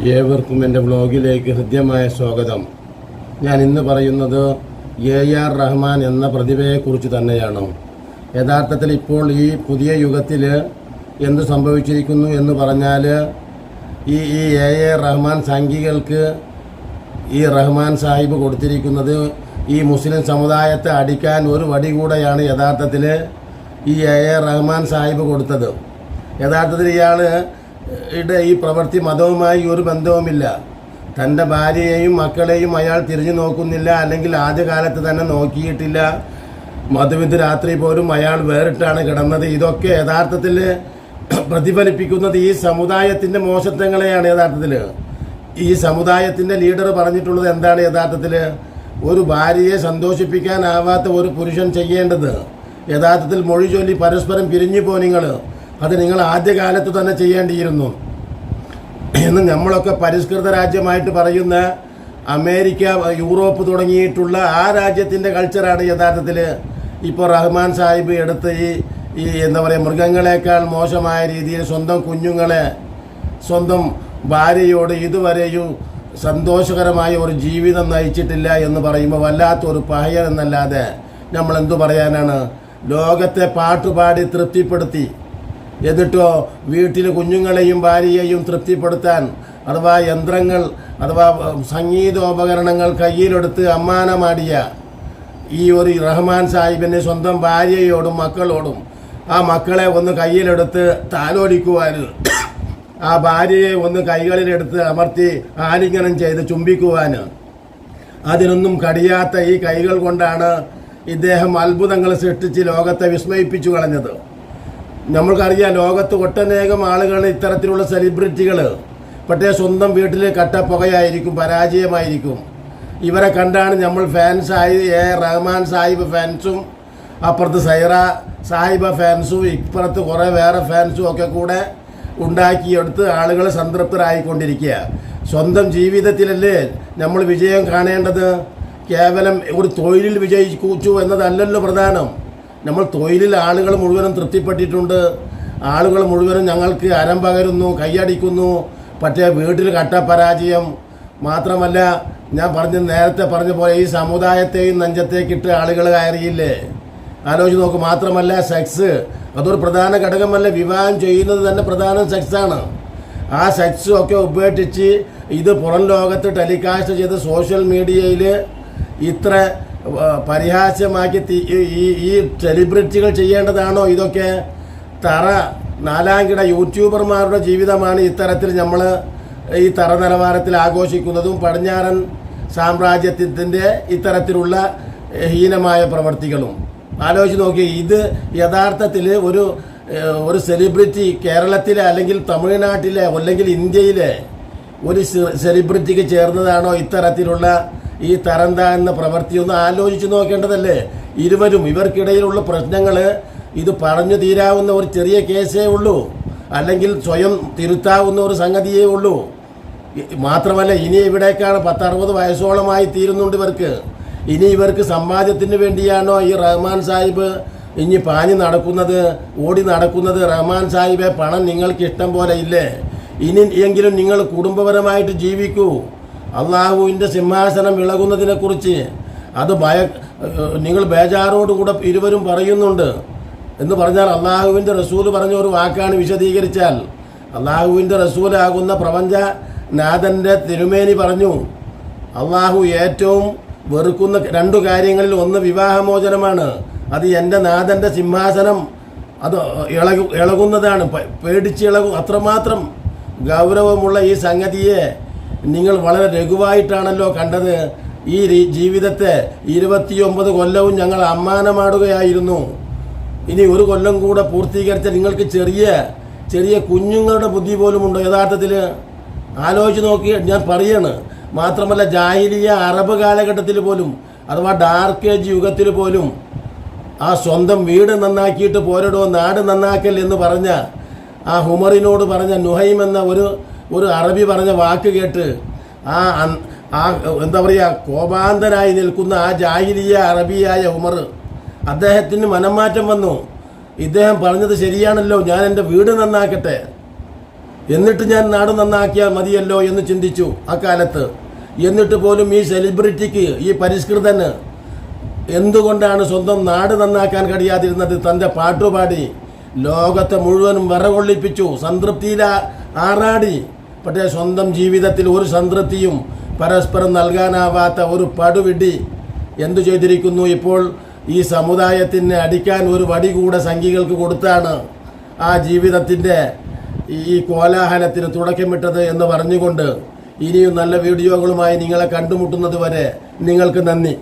ഏവർക്കും എന്റെ വ്ലോഗിലേക്ക് ഹൃദ്യമായ സ്വാഗതം. ഞാൻ ഇന്ന് പറയുന്നത് എ ആർ റഹ്മാൻ എന്ന പ്രതിഭയെക്കുറിച്ച് തന്നെയാണ്. യഥാർത്ഥത്തിൽ ഇപ്പോൾ ഈ പുതിയ യുഗത്തിൽ എന്ത് സംഭവിച്ചിരിക്കുന്നു എന്ന് പറഞ്ഞാൽ ഈ ഈ എ ആർ റഹ്മാൻ സംഘികൾക്ക് ഈ റഹ്മാൻ സാഹിബ് കൊടുത്തിരിക്കുന്നത് ഈ മുസ്ലിം സമുദായത്തെ അടിക്കാൻ ഒരു വടി കൂടെയാണ് യഥാർത്ഥത്തിൽ ഈ എ ആർ റഹ്മാൻ സാഹിബ് കൊടുത്തത്. യഥാർത്ഥത്തിൽ ഇയാൾ യുടെ ഈ പ്രവൃത്തി മതവുമായി ഒരു ബന്ധവുമില്ല. തന്റെ ഭാര്യയെയും മക്കളെയും അയാൾ തിരിഞ്ഞു നോക്കുന്നില്ല അല്ലെങ്കിൽ ആദ്യകാലത്ത് തന്നെ നോക്കിയിട്ടില്ല. മധുവിധ രാത്രി പോലും അയാൾ വേറിട്ടാണ് കിടന്നത്. ഇതൊക്കെ യഥാർത്ഥത്തിൽ പ്രതിഫലിപ്പിക്കുന്നത് ഈ സമുദായത്തിന്റെ മോശത്വങ്ങളെയാണ് യഥാർത്ഥത്തിൽ. ഈ സമുദായത്തിന്റെ ലീഡർ പറഞ്ഞിട്ടുള്ളത് എന്താണ് യഥാർത്ഥത്തിൽ? ഒരു ഭാര്യയെ സന്തോഷിപ്പിക്കാനാവാത്ത ഒരു പുരുഷൻ ചെയ്യേണ്ടത്. യഥാർത്ഥത്തിൽ മൊഴി ചൊല്ലി പരസ്പരം പിരിഞ്ഞു പോ നിങ്ങൾ. അത് നിങ്ങൾ ആദ്യകാലത്ത് തന്നെ ചെയ്യേണ്ടിയിരുന്നു. എന്ന് നമ്മളൊക്കെ പരിഷ്കൃത രാജ്യമായിട്ട് പറയുന്ന അമേരിക്ക യൂറോപ്പ് തുടങ്ങിയിട്ടുള്ള ആ രാജ്യത്തിന്റെ കൾച്ചറാണ് യഥാർത്ഥത്തിൽ ഇപ്പോൾ റഹ്മാൻ സാഹിബ് എടുത്ത് ഈ ഈ എന്താ പറയുക മൃഗങ്ങളെക്കാൾ മോശമായ രീതിയിൽ സ്വന്തം കുഞ്ഞുങ്ങളെ സ്വന്തം ഭാര്യയോട് ഇതുവരെയും സന്തോഷകരമായ ഒരു ജീവിതം നയിച്ചിട്ടില്ല എന്ന് പറയുമ്പോൾ വല്ലാത്തൊരു പഹയൻ എന്നല്ലാതെ നമ്മൾ എന്തു പറയാനാണ്? ലോകത്തെ പാട്ടുപാടി തൃപ്തിപ്പെടുത്തി. എന്നിട്ടോ വീട്ടിൽ കുഞ്ഞുങ്ങളെയും ഭാര്യയെയും തൃപ്തിപ്പെടുത്താൻ അഥവാ യന്ത്രങ്ങൾ അഥവാ സംഗീതോപകരണങ്ങൾ കയ്യിലെടുത്ത് അമ്മാനമാടിയ ഈ ഒരു റഹ്മാൻ സാഹിബിന്റെ സ്വന്തം ഭാര്യയോടും മക്കളോടും ആ മക്കളെ ഒന്ന് കയ്യിലെടുത്ത് താലോടിക്കുവാനും ആ ഭാര്യയെ ഒന്ന് കൈകളിലെടുത്ത് അമർത്തി ആലിംഗനം ചെയ്ത് ചുംബിക്കുവാനും അതിനൊന്നും കടിയാത്ത ഈ കൈകൾ കൊണ്ടാണ് ഇദ്ദേഹം അത്ഭുതങ്ങൾ സൃഷ്ടിച്ച് ലോകത്തെ വിസ്മയിപ്പിച്ചു കളഞ്ഞത്. നമ്മൾക്കറിയാം ലോകത്ത് ഒട്ടനേകം ആളുകൾ ഇത്തരത്തിലുള്ള സെലിബ്രിറ്റികൾ പക്ഷേ സ്വന്തം വീട്ടിൽ കട്ടപ്പുകയായിരിക്കും പരാജയമായിരിക്കും. ഇവരെ കണ്ടാണ് നമ്മൾ ഫാൻസായി എ. റഹ്മാൻ സാഹിബ് ഫാൻസും അപ്പുറത്ത് സൈറ സാഹിബ ഫാൻസും ഇപ്പുറത്ത് കുറേ വേറെ ഫാൻസും ഒക്കെ കൂടെ ഉണ്ടാക്കിയെടുത്ത് ആളുകൾ സംതൃപ്തരായിക്കൊണ്ടിരിക്കുക. സ്വന്തം ജീവിതത്തിലല്ലേ നമ്മൾ വിജയം കാണേണ്ടത്? കേവലം ഒരു തൊഴിലിൽ വിജയിച്ചു എന്നതല്ലല്ലോ പ്രധാനം. നമ്മൾ തൊഴിലിൽ ആളുകൾ മുഴുവനും തൃപ്തിപ്പെട്ടിട്ടുണ്ട്. ആളുകൾ മുഴുവനും ഞങ്ങൾക്ക് അരം പകരുന്നു കൈയടിക്കുന്നു പക്ഷേ വീട്ടിൽ കട്ടപരാജയം മാത്രമല്ല ഞാൻ പറഞ്ഞ നേരത്തെ പറഞ്ഞ പോലെ ഈ സമുദായത്തെയും നെഞ്ചത്തേക്കിട്ട് ആളുകൾ കയറിയില്ലേ? ആലോചിച്ച് നോക്ക് മാത്രമല്ല സെക്സ് അതൊരു പ്രധാന ഘടകമല്ല. വിവാഹം ചെയ്യുന്നത് തന്നെ പ്രധാന സെക്സാണ് ആ സെക്സും ഒക്കെ ഉപേക്ഷിച്ച് ഇത് പുറം ലോകത്ത് ടെലികാസ്റ്റ് ചെയ്ത് സോഷ്യൽ മീഡിയയിൽ ഇത്ര പരിഹാസ്യമാക്കി ഈ- ഈ സെലിബ്രിറ്റികൾ ചെയ്യേണ്ടതാണോ ഇതൊക്കെ? തറ നാലാംകിട യൂട്യൂബർമാരുടെ ജീവിതമാണ് ഇത്തരത്തിൽ നമ്മൾ ഈ തറ നിലവാരത്തിൽ ആഘോഷിക്കുന്നതും പടിഞ്ഞാറൻ സാമ്രാജ്യത്തിന്റെ ഇത്തരത്തിലുള്ള ഹീനമായ പ്രവർത്തികളും. ആലോചിച്ച് നോക്കി ഇത് യഥാർത്ഥത്തിൽ ഒരു ഒരു സെലിബ്രിറ്റി കേരളത്തിലെ അല്ലെങ്കിൽ തമിഴ്നാട്ടിലെ അല്ലെങ്കിൽ ഇന്ത്യയിലെ ഒരു സെലിബ്രിറ്റിക്ക് ചേർന്നതാണോ ഇത്തരത്തിലുള്ള ഈ തരം താഴ്ന്ന പ്രവൃത്തി ഒന്ന് ആലോചിച്ച് നോക്കേണ്ടതല്ലേ? ഇരുവരും ഇവർക്കിടയിലുള്ള പ്രശ്നങ്ങൾ ഇത് പറഞ്ഞു തീരാവുന്ന ഒരു ചെറിയ കേസേ ഉള്ളൂ. അല്ലെങ്കിൽ സ്വയം തിരുത്താവുന്ന ഒരു സംഗതിയേ ഉള്ളൂ. മാത്രമല്ല ഇനി ഇവിടേക്കാണ് പത്തറുപത് വയസ്സോളമായി തീരുന്നുണ്ട് ഇവർക്ക്. ഇനി ഇവർക്ക് സമ്പാദ്യത്തിന് വേണ്ടിയാണോ ഈ റഹ്മാൻ സാഹിബ് ഇനി പാഞ്ഞു നടക്കുന്നത് ഓടി നടക്കുന്നത്? റഹ്മാൻ സാഹിബെ പണം നിങ്ങൾക്ക് ഇഷ്ടം പോലെ ഇല്ലേ? ഇനി എങ്കിലും നിങ്ങൾ കുടുംബപരമായിട്ട് ജീവിക്കൂ. അള്ളാഹുവിന്റെ സിംഹാസനം ഇളകുന്നതിനെക്കുറിച്ച് അത് ഭയ നിങ്ങൾ ബേജാറോടുകൂടെ ഇരുവരും പറയുന്നുണ്ട് എന്ന് പറഞ്ഞാൽ അള്ളാഹുവിന്റെ റസൂൽ പറഞ്ഞ ഒരു വാക്കാണ് വിശദീകരിച്ചാൽ. അള്ളാഹുവിന്റെ റസൂലാകുന്ന പ്രപഞ്ച നാഥന്റെ തിരുമേനി പറഞ്ഞു അള്ളാഹു ഏറ്റവും വെറുക്കുന്ന രണ്ടു കാര്യങ്ങളിൽ ഒന്ന് വിവാഹമോചനമാണ്. അത് എന്റെ നാഥന്റെ സിംഹാസനം. അത് ഇളകു ഇളകുന്നതാണ്. പേടിച്ച് ഇളകും. അത്രമാത്രം ഗൗരവമുള്ള ഈ സംഗതിയെ നിങ്ങൾ വളരെ ലഘുവായിട്ടാണല്ലോ കണ്ടത്. ഈ ജീവിതത്തെ ഇരുപത്തിയൊമ്പത് കൊല്ലവും ഞങ്ങൾ അമ്മാനമാടുകയായിരുന്നു. ഇനി ഒരു കൊല്ലം കൂടെ പൂർത്തീകരിച്ച നിങ്ങൾക്ക് ചെറിയ ചെറിയ കുഞ്ഞുങ്ങളുടെ ബുദ്ധി പോലും ഉണ്ടോ യഥാർത്ഥത്തിൽ ആലോചിച്ച് നോക്കി ഞാൻ പറയാണ്. മാത്രമല്ല ജാഹിലിയ അറബ് കാലഘട്ടത്തിൽ പോലും അഥവാ ഡാർക്ക് ഏജ് യുഗത്തിൽ പോലും ആ സ്വന്തം വീട് നന്നാക്കിയിട്ട് പോരടോ നാട് നന്നാക്കൽ എന്ന് പറഞ്ഞ ആ ഹുമറിനോട് പറഞ്ഞ നുഹൈം എന്ന ഒരു ഒരു അറബി പറഞ്ഞ വാക്ക് കേട്ട് ആ ആ എന്താ പറയുക കോപാന്തനായി നിൽക്കുന്ന ആ ജാഹിലിയ അറബിയായ ഉമർ അദ്ദേഹത്തിന് മനംമാറ്റം വന്നു. ഇദ്ദേഹം പറഞ്ഞത് ശരിയാണല്ലോ ഞാൻ എന്റെ വീട് നന്നാക്കട്ടെ. എന്നിട്ട് ഞാൻ നാട് നന്നാക്കിയാൽ മതിയല്ലോ എന്ന് ചിന്തിച്ചു അക്കാലത്ത്. എന്നിട്ട് പോലും ഈ സെലിബ്രിറ്റിക്ക് ഈ പരിഷ്കൃതന് എന്തുകൊണ്ടാണ് സ്വന്തം നാട് നന്നാക്കാൻ കഴിയാതിരുന്നത്? തന്റെ പാട്ടുപാടി ലോകത്തെ മുഴുവനും വിറകൊള്ളിപ്പിച്ചു സംതൃപ്തിയിൽ ആറാടി. പക്ഷേ സ്വന്തം ജീവിതത്തിൽ ഒരു സംതൃപ്തിയും പരസ്പരം നൽകാനാവാത്ത ഒരു പടുവിടി എന്തു ചെയ്തിരിക്കുന്നു ഇപ്പോൾ? ഈ സമുദായത്തിന് അടിക്കാൻ ഒരു വടി കൂടെ സംഘികൾക്ക് കൊടുത്താണ് ആ ജീവിതത്തിന്റെ ഈ കോലാഹലത്തിന് തുടക്കമിട്ടത് എന്ന് പറഞ്ഞുകൊണ്ട് ഇനിയും നല്ല വീഡിയോകളുമായി നിങ്ങളെ കണ്ടുമുട്ടുന്നത് വരെ നിങ്ങൾക്ക് നന്ദി.